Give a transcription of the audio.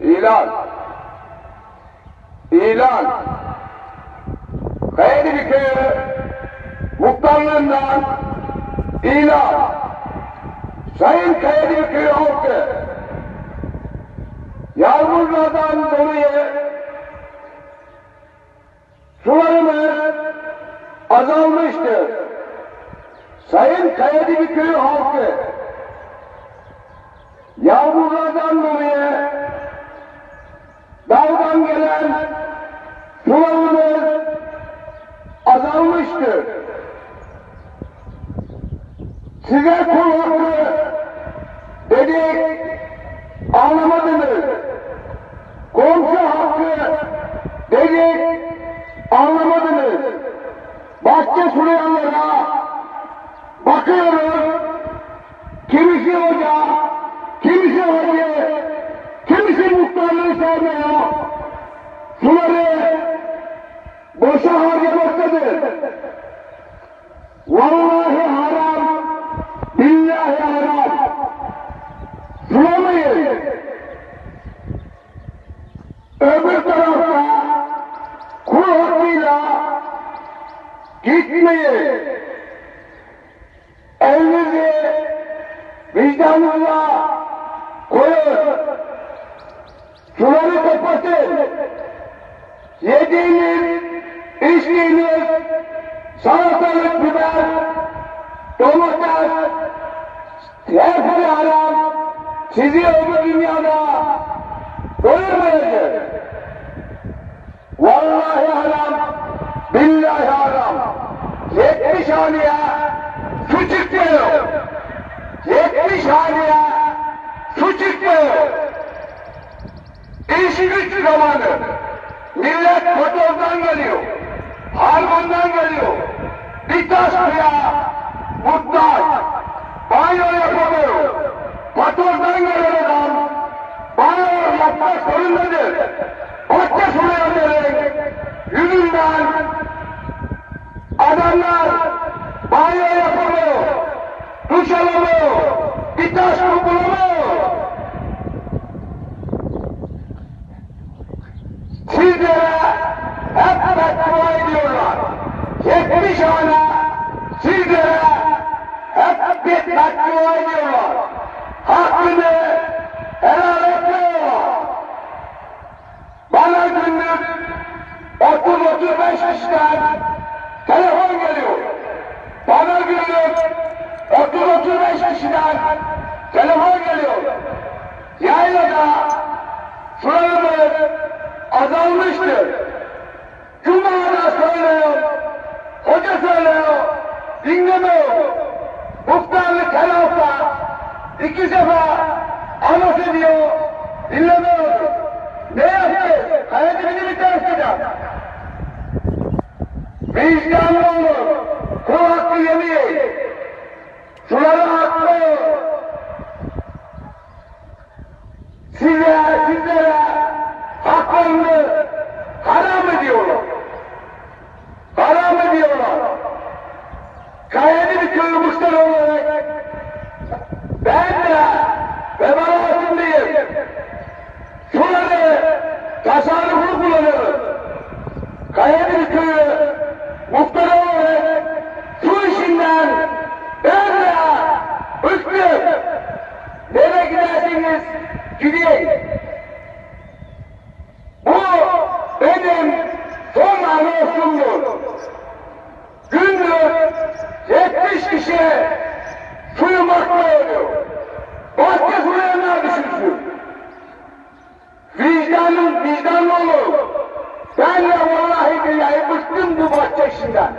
İlan. İlan. Kayılı köyü muhtarlığından ilan. Sayın Kayılı köyü halkı yağmurlardan dolayı sularımız azalmıştır. Sayın Kayılı köyü halkı yağmurlardan dolayı azalmıştır. Size kul dedik, anlamadınız. Komşu hakkı dedik, anlamadınız. Bahçe sulayanlara bakıyoruz, kimisi hoca, kimisi hoca, kimisi muhtarlığı sevmiyor. Suları boşa harcamaktadır. Öbür tarafta kul hakkıyla gitmeyin. Elinizi vicdanınıza koyun. Suları kapatın. Yediğiniz, içtiğiniz salatalık biber, domates, hepsi haram. Sizi öbür dünyada doyurmayacak. Vallahi haram, billahi haram. Yetmiş haneye su çıkmıyor. Yetmiş haneye su çıkmıyor. İşi güç zamanı. Millet Kotor'dan geliyor. Harman'dan geliyor. Bir taş suya muhtaç. Banyo yapamıyor. Kotor'dan gelen adam banyo yapmak zorundadır. Bahçe sulayanların yüzünden adamlar banyo yapamıyor. Duş alamıyor. Su bulamıyor. Sizlere hep beddua ediyorlar. Yetmiş hane sizlere hep beddua ediyorlar. Hakkını helal etmiyorlar. Bana günlük 30-35 kişiden telefon geliyor. Bana günlük 30-35 kişiden telefon geliyor. Yaylada sularımız azalmıştır. Cuma'da söylüyor, hoca söylüyor, dinlemiyor. Muhtarlık her hafta iki sefer anons ediyor, dinlemiyor. Ne yaptı? Hayatını bir tarafından. Olur, kul hakkı yemeyin. Suları hakkı. Size, sizlere haklarını haram ediyorlar. Haram ediyorlar. Kayani bir köy muhtarı olarak ben de vebalatındayım. Suları tasarruflu kullanıyorum. Kayani bir köyü muhtarı olarak su işinden de bıktım. Nereye gidersiniz? Gideyim. Bu benim son anonsumdur. Günlük 70 kişi suyumakla ölüyor. Başka sulayanlar düşünsün. Vicdanın vicdanlı olur. Ben de billahi bıktım bu bahçe işinden.